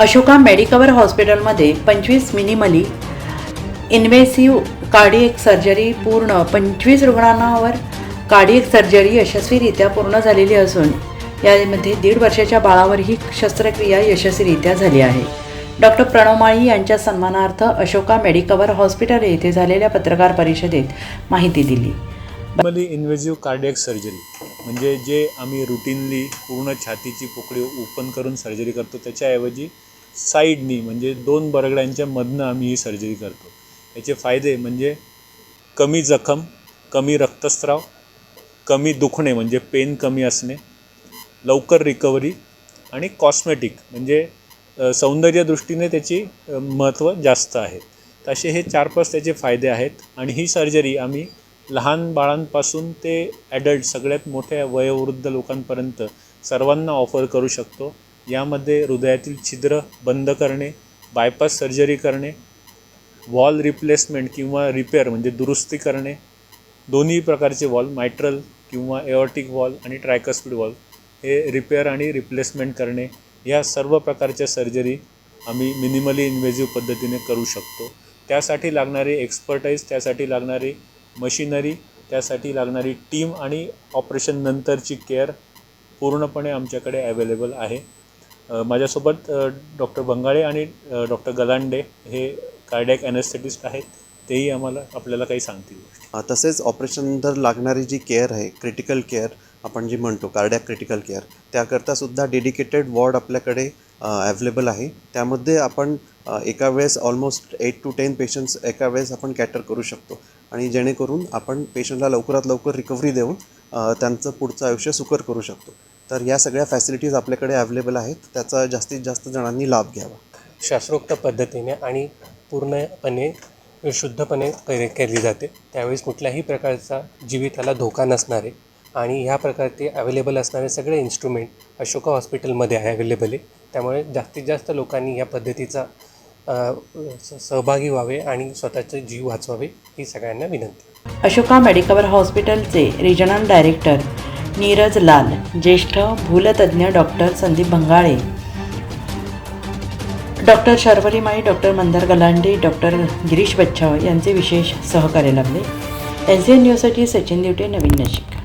Ashoka Medicover हॉस्पिटलमध्ये पंचवीस minimally invasive cardiac surgery पूर्ण पंचवीस रुग्णांवर कार्डिएक सर्जरी यशस्वीरित्या पूर्ण झालेली असून यामध्ये दीड वर्षाच्या बाळावर ही शस्त्रक्रिया यशस्वीरित्या झाली आहे. डॉक्टर प्रणव माळी यांच्या सन्मानार्थ अशोका मेडिकवर हॉस्पिटल येथे झालेल्या पत्रकार परिषदेत माहिती दिली. मध्ये इन्व्हेसिव्ह कार्डियक सर्जरी म्हणजे जे आम्ही रुटीनली पूर्ण छातीची पोकळी ओपन करून सर्जरी करतो त्याच्याऐवजी साईडनी म्हणजे दोन बरगड्यांच्या मधनं आम्ही ही सर्जरी करतो. याचे फायदे म्हणजे कमी जखम कमी रक्तस्राव कमी दुखणे म्हणजे पेन कमी असणे लवकर रिकव्हरी आणि कॉस्मेटिक म्हणजे सौंदर्यदृष्टीने त्याची महत्त्व जास्त आहे. तसे असे हे चार पाच त्याचे फायदे आहेत आणि ही सर्जरी आम्ही लहान बाळांपासून ते ॲडल्ट सगळ्यात मोठ्या वयोवृद्ध लोकांपर्यंत सर्वांना ऑफर करू शकतो. यामध्ये हृदयातील छिद्र बंद करणे बायपास सर्जरी करणे वॉल रिप्लेसमेंट किंवा रिपेअर म्हणजे दुरुस्ती करणे दोन्ही प्रकारचे वॉल मायट्रल किंवा एओटिक वॉल आणि ट्रायकस्पिड वॉल हे रिपेअर आणि रिप्लेसमेंट करणे या सर्व प्रकारच्या सर्जरी आम्ही मिनिमली इन्व्हेजिव्ह पद्धतीने करू शकतो. त्यासाठी लागणारी एक्सपर्टाईज त्यासाठी लागणारी मशिनरी त्यासाठी लागणारी टीम आणि ऑपरेशन नंतरची केअर पूर्णपणे आमच्याकडे अवेलेबल आहे. माझ्यासोबत डॉक्टर बंगाळे आणि डॉक्टर गलांडे हे कार्डॅक ॲनेस्थेटिस्ट आहेत. तेही आम्हाला आपल्याला काही सांगतील. तसेच तसेच ऑपरेशननंतर लागणारी जी केअर आहे क्रिटिकल केअर आपण जी म्हणतो कार्डॅक क्रिटिकल केअर त्याकरता सुद्धा डेडिकेटेड वॉर्ड आपल्याकडे अवेलेबल आहे. त्यामध्ये आपण एका वेळेस almost eight to ten patients एका वेळेस आपण कॅटर करू शकतो. आणि जेणेकरून आपण पेशंटला लवकरात लवकर रिकव्हरी देऊन त्यांचं पुढचं आयुष्य सुकर करू शकतो. तर या सगळ्या फॅसिलिटीज आपल्याकडे अवेलेबल आहेत. त्याचा जास्तीत जास्त जणांनी लाभ घ्यावा. शास्त्रोक्त पद्धतीने आणि पूर्णपणे शुद्धपणे केली जाते. त्यावेळेस कुठल्याही प्रकारचा जीविताला धोका नसणारे आणि ह्या प्रकारचे अवेलेबल असणारे सगळे इन्स्ट्रुमेंट अशोका हॉस्पिटलमध्ये आहे अवेलेबल आहे. त्यामुळे जास्तीत जास्त लोकांनी या पद्धतीचा सहभागी व्हावे आणि स्वतःचे जीव वाचवावे ही सगळ्यांना विनंती. अशोका मेडिकवर हॉस्पिटलचे रिजनल डायरेक्टर नीरज लाल ज्येष्ठ भूलतज्ञ doctor Sandeep Bhangale. Doctor Sharvari Mai doctor Mandar Galande doctor Girish Bachhav यांचे विशेष सहकार्य लाभले. एन सी एन न्यूजसाठी सचिन दिवटे नवीन नाशिक